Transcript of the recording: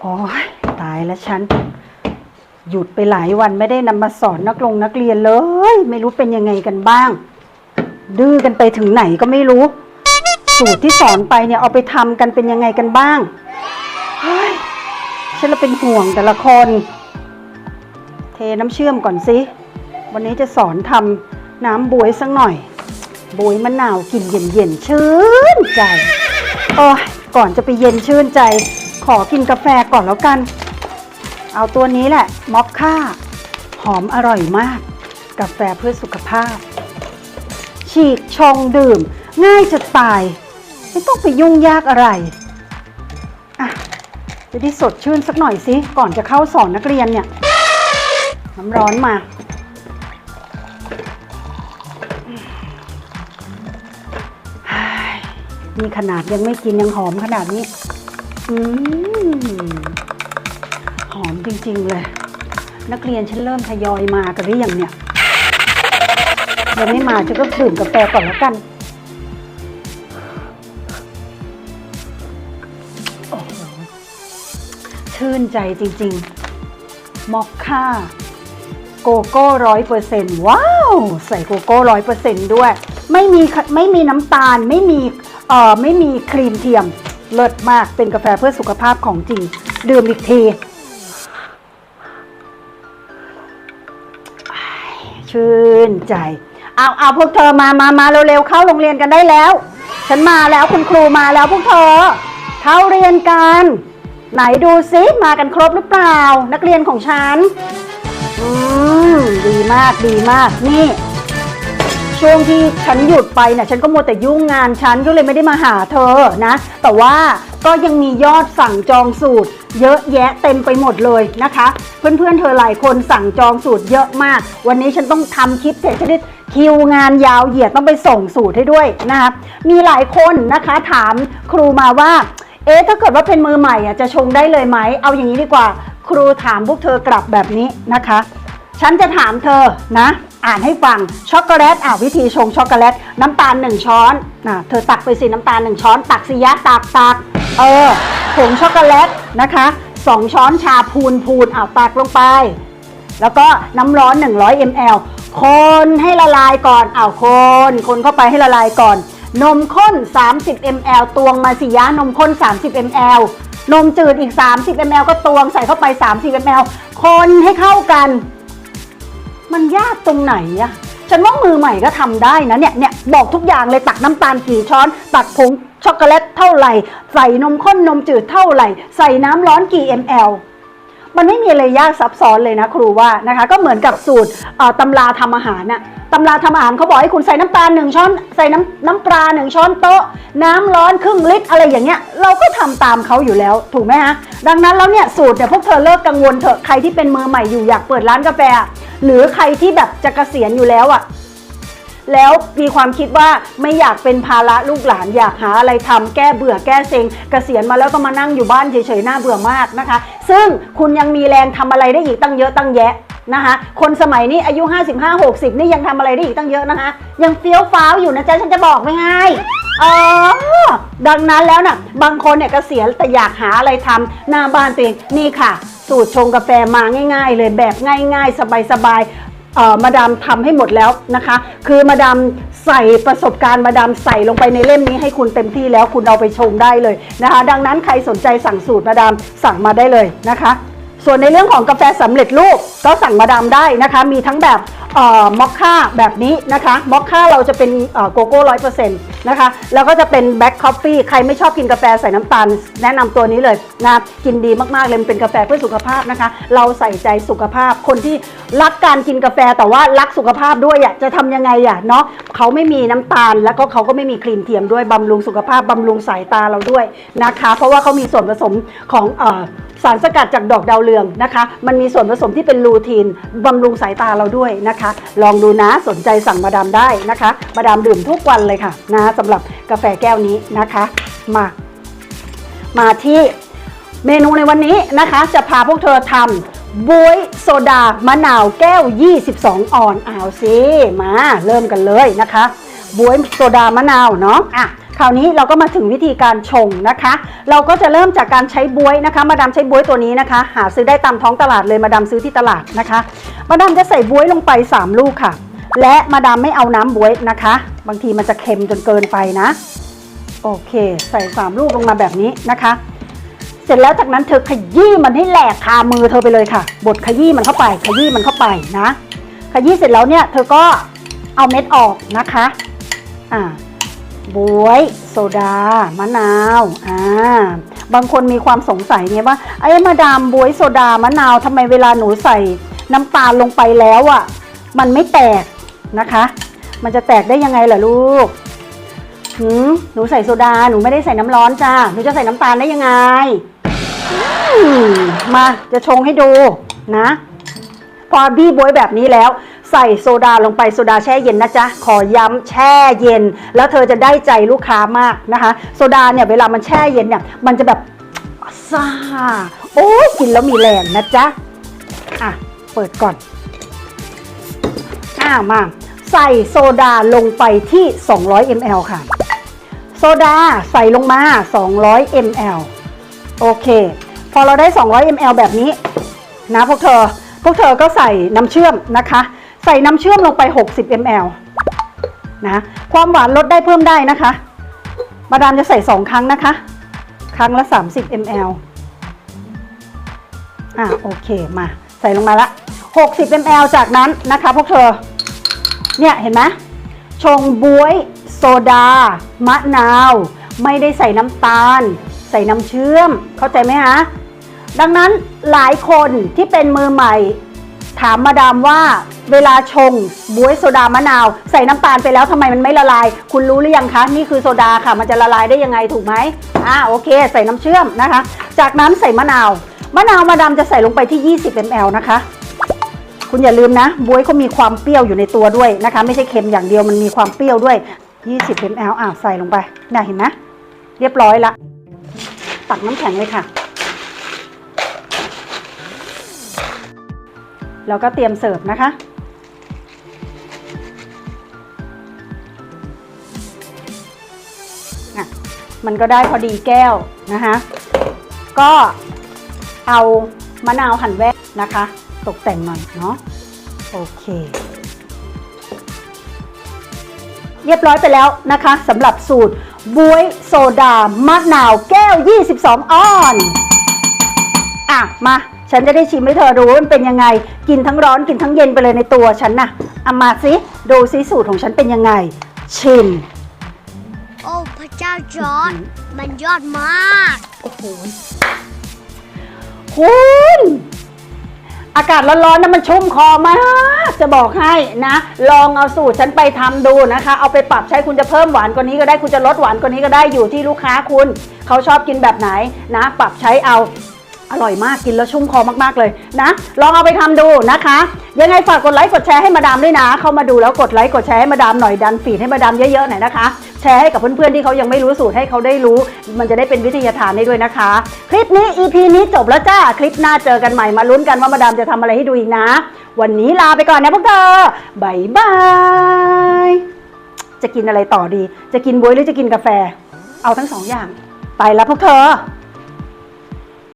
โอ้ยตายแล้วฉัน หยุดไปหลายวันไม่ได้นำมาสอนนักลงนักเรียนเลย ไม่รู้เป็นยังไงกันบ้าง ดื้อกันไปถึงไหนก็ไม่รู้ สูตรที่สอนไปเนี่ยเอาไปทำกันเป็นยังไงกันบ้างเฮ้ยฉันละเป็นห่วงแต่ละคน เทน้ำเชื่อมก่อนสิวันนี้จะสอนทำน้ำบวยสักหน่อยบวยมะนาวกลิ่นเย็นๆชื่นใจโอ้ยก่อนจะไปเย็นชื่นใจ ขอกินกาแฟก่อนแล้วกัน เอาตัวนี้แหละมอคค่า หอมอร่อยมาก กาแฟเพื่อสุขภาพ ฉีกชงดื่ม ง่ายจะตาย ไม่ต้องไปยุ่งยากอะไรอะจะได้สดชื่นสักหน่อยสิ ก่อนจะเข้าสอนนักเรียนเนี่ย น้ำร้อนมานี่ขนาดยังไม่กินยังหอมขนาดนี้ อืมหอมจริงๆเลย นักเรียนฉันเริ่มทยอยมากันหรือยังเนี่ยยังไม่มาฉันก็ดื่มกาแฟก่อนแล้วกัน โอ้โหชื่นใจจริงๆ มอคค่า โกโก้ร้อยเปอร์เซนต์ว้าว ใส่โกโก้ร้อยเปอร์เซนต์ด้วย ไม่มีไม่มีน้ำตาล ไม่มีเอ่อไม่มีครีมเทียม เลิศมากเป็นกาแฟเพื่อสุขภาพของจริง ดื่มอีกที ชื่นใจ เอาเอาพวกเธอมามามาเร็วๆเข้าโรงเรียนกันได้แล้ว ฉันมาแล้วคุณครูมาแล้วพวกเธอ เข้าเรียนกัน ไหนดูซิมากันครบหรือเปล่า นักเรียนของฉัน อืม ดีมากดีมากนี่ ช่วงที่ฉันหยุดไปเนี่ยฉันก็มัวแต่ยุ่งงานฉันก็เลยไม่ได้มาหาเธอนะ แต่ว่าก็ยังมียอดสั่งจองสูตร เยอะแยะเต็มไปหมดเลยนะคะ เพื่อนๆเธอหลายคนสั่งจองสูตรเยอะมาก วันนี้ฉันต้องทำคลิปเสร็จฉันได้คิวงานยาวเหยียดต้องไปส่งสูตรให้ด้วยนะคะมีหลายคนนะคะถามครูมาว่า เอ๊ะถ้าเกิดว่าเป็นมือใหม่อะจะชงได้เลยไหมเอาอย่างนี้ดีกว่า ครูถามพวกเธอกลับแบบนี้นะคะ ฉันจะถามเธอนะอ่านให้ฟังช็อกโกแลตอ่าวิธีชงช็อกโกแลตน้ำตาล1ช้อนอะเธอตักไปสิน้ำตาล1ช้อน ตักสิยะตักตักเออผงช็อกโกแลตนะคะ2ช้อนชาพูนพูนอ่าตักลงไป แล้วก็น้ำร้อน 100 ml คนให้ละลายก่อนอ้าวคนคนเข้าไปให้ละลายก่อน นมข้น 30 ml ตวงมาสิยะนมข้น 30 ml นมจืดอีก 30 ml ก็ตวงใส่เข้าไป 30 ml คนให้เข้ากัน มันยากตรงไหนอะฉันว่ามือใหม่ก็ทำได้นะเนี่ยเนี่ยบอกทุกอย่างเลยตักน้ำตาลกี่ช้อน ตักผงช็อกโกแลตเท่าไหร่ ใส่นมข้นนมจืดเท่าไหร่ ใส่น้ำร้อนกี่ ml มันไม่มีอะไรยากซับซ้อนเลยนะครูว่านะคะ ก็เหมือนกับสูตรตำราทำอาหารน่ะตำราทำอาหารเขาบอกให้คุณใส่น้ำตาลหนึ่งช้อน ใส่น้ำน้ำปลาหนึ่งช้อนโต๊ะ น้ำร้อนครึ่งลิตรอะไรอย่างเงี้ย เราก็ทำตามเขาอยู่แล้วถูกไหมฮะ ดังนั้นแล้วเนี่ยสูตรเนี่ยพวกเธอเลิกกังวลเถอะใครที่เป็นมือใหม่อยู่อยากเปิดร้านกาแฟ หรือใครที่แบบจะเกษียณอยู่แล้วอะแล้วมีความคิดว่าไม่อยากเป็นภาระลูกหลานอยากหาอะไรทำแก้เบื่อแก้เซ็งเกษียณมาแล้วก็มานั่งอยู่บ้านเฉยๆน่าเบื่อมากนะคะ ซึ่งคุณยังมีแรงทำอะไรได้อีกตั้งเยอะตั้งแยะนะคะ คนสมัยนี้อายุ 55 60 นี่ยังทำอะไรได้อีกตั้งเยอะนะคะ ยังเฟี้ยวฟ้าวอยู่นะจ๊ะฉันจะบอกไม่ง่ายเออดังนั้นแล้วน่ะบางคนเนี่ยเกษียณแต่อยากหาอะไรทำหน้าบ้านตัวเองนี่ค่ะ สูตรชงกาแฟมาง่าย ๆ เลยแบบง่าย ๆ สบายๆเอ่อมาดามทำให้หมดแล้วนะคะ คือมาดามใส่ประสบการณ์มาดามใส่ลงไปในเล่มนี้ให้คุณเต็มที่แล้วคุณเอาไปชงได้เลยนะคะ ดังนั้นใครสนใจสั่งสูตรมาดามสั่งมาได้เลยนะคะ ส่วนในเรื่องของกาแฟสำเร็จรูปก็สั่งมาดามได้นะคะ มีทั้งแบบมอคค่าแบบนี้นะคะมอคค่าเราจะเป็นโกโก้ร้อยเปอร์เซ็นต์ นะคะ แล้วก็จะเป็นแบล็คคอฟฟี่ใครไม่ชอบกินกาแฟใส่น้ำตาล แนะนำตัวนี้เลยนะกินดีมากๆเลยมันเป็นกาแฟเพื่อสุขภาพนะคะ เราใส่ใจสุขภาพคนที่รักการกินกาแฟแต่ว่ารักสุขภาพด้วยอะจะทำยังไงอะเนาะเขาไม่มีน้ำตาลแล้วก็เขาก็ไม่มีครีมเทียมด้วยบำรุงสุขภาพบำรุงสายตาเราด้วยนะคะ เพราะว่าเขามีส่วนผสมของเอ่อสารสกัดจากดอกดาวเรืองนะคะ มันมีส่วนผสมที่เป็นลูทีนบำรุงสายตาเราด้วยนะคะ ลองดูนะสนใจสั่งมาดามได้นะคะ มาดามดื่มทุกวันเลยค่ะนะสำหรับกาแฟแก้วนี้นะคะมามาที่เมนูในวันนี้นะคะ จะพาพวกเธอทำบวยโซดามะนาวแก้ว 22 ออนอ้าวสิมาเริ่มกันเลยนะคะบวยโซดามะนาวเนาะอะคราวนี้เราก็มาถึงวิธีการชงนะคะ เราก็จะเริ่มจากการใช้บวยนะคะ มาดามใช้บวยตัวนี้นะคะ หาซื้อได้ตามท้องตลาดเลยมาดามซื้อที่ตลาดนะคะ มาดามจะใส่บวยลงไป 3 ลูกค่ะ และมาดามไม่เอาน้ำบวยนะคะ บางทีมันจะเค็มจนเกินไปนะ โอเค ใส่3ลูกลงมาแบบนี้นะคะ เสร็จแล้วจากนั้นเธอขยี้มันให้แหลกคามือเธอไปเลยค่ะ บดขยี้มันเข้าไป ขยี้มันเข้าไปนะ ขยี้เสร็จแล้วเนี่ยเธอก็เอาเม็ดออกนะคะ อ่าบวย โซดา มะนาว อ่า บางคนมีความสงสัยไงว่า ไอ้มาดามบวยโซดามะนาวทำไมเวลาหนูใส่น้ำตาลลงไปแล้วอะ่ะ มันไม่แตก นะคะ มันจะแตกได้ยังไงล่ะลูกหืมหนูใส่โซดา หนูไม่ได้ใส่น้ำร้อนจ้า หนูจะใส่น้ำตาลได้ยังไงมาจะชงให้ดูนะ พอบี้บวยแบบนี้แล้ว ใส่โซดาลงไปโซดาแช่เย็นนะจ๊ะ ขอย้ำแช่เย็น แล้วเธอจะได้ใจลูกค้ามากนะคะ โซดาเนี่ยเวลามันแช่เย็นเนี่ย มันจะแบบซ่า โอ้กินแล้วมีแรงนะจ๊ะ อะ เปิดก่อน อ่ามาใส่โซดาลงไปที่ 200 ml ค่ะ โซดาใส่ลงมา 200 ml โอเค พอเราได้ 200 ml แบบนี้ นะพวกเธอ พวกเธอก็ใส่น้ำเชื่อมนะคะ ใส่น้ำเชื่อมลงไป 60 ml นะ ความหวานลดได้เพิ่มได้นะคะ มาดามจะใส่ 2 ครั้งนะคะ ครั้งละ 30 ml อะโอเค มา ใส่ลงมาละ 60 ml จากนั้นนะคะพวกเธอ เนี่ยเห็นไหมชงบวย โซดา มะนาว ไม่ได้ใส่น้ำตาล ใส่น้ำเชื่อม เข้าใจไหมฮะ ดังนั้นหลายคนที่เป็นมือใหม่ ถามมาดามว่า เวลาชงบวยโซดามะนาว ใส่น้ำตาลไปแล้วทำไมมันไม่ละลาย คุณรู้หรือยังคะ นี่คือโซดาค่ะ มันจะละลายได้ยังไงถูกไหมอ่าโอเค ใส่น้ำเชื่อมนะคะ จากนั้นใส่มะนาว มะนาวมาดามจะใส่ลงไปที่ 20 ml นะคะ คุณอย่าลืมนะบวยเขามีความเปรี้ยวอยู่ในตัวด้วยนะคะ ไม่ใช่เค็มอย่างเดียวมันมีความเปรี้ยวด้วย 20 ml อะใส่ลงไปน่ะเห็นไหมเรียบร้อยละ ตักน้ำแข็งเลยค่ะ แล้วก็เตรียมเสิร์ฟนะคะอะมันก็ได้พอดีแก้วนะคะ ก็เอามะนาวหั่นแว่นนะคะ ตกแต่งหน่อยเนาะโอเค เรียบร้อยไปแล้วนะคะสำหรับสูตรบวยโซดามะนาวแก้ว 22 ออนอะมาฉันจะได้ชิมให้เธอดูว่ามันเป็นยังไง กินทั้งร้อนกินทั้งเย็นไปเลยในตัวฉันนะเอามาสิดูซิสูตรของฉันเป็นยังไง ชิม โอ้พระเจ้าจอร์ดมันยอดมาก โอ้โหคุณ อากาศร้อนๆนะมันชุ่มคอมาก จะบอกให้นะ ลองเอาสูตรฉันไปทำดูนะคะ เอาไปปรับใช้คุณจะเพิ่มหวานกว่านี้ก็ได้คุณจะลดหวานกว่านี้ก็ได้อยู่ที่ลูกค้าคุณ เขาชอบกินแบบไหนนะ ปรับใช้เอา อร่อยมากกินแล้วชุ่มคอมากๆเลยนะ ลองเอาไปทำดูนะคะ ยังไงฝากกดไลค์กดแชร์ให้มาดามด้วยนะ เข้ามาดูแล้วกดไลค์กดแชร์ให้มาดามหน่อยดันฟีดให้มาดามเยอะๆหน่อยนะคะ แชร์ให้กับเพื่อนๆที่เขายังไม่รู้สูตรให้เขาได้รู้ มันจะได้เป็นวิทยาทานได้ด้วยนะคะ คลิปนี้ EP นี้จบแล้วจ้าคลิปหน้าเจอกันใหม่มาลุ้นกันว่ามาดามจะทำอะไรให้ดูอีกนะ วันนี้ลาไปก่อนนะพวกเธอบายบายจะกินอะไรต่อดี จะกินบวยหรือจะกินกาแฟ เอาทั้งสองอย่าง ไปแล้วพวกเธอ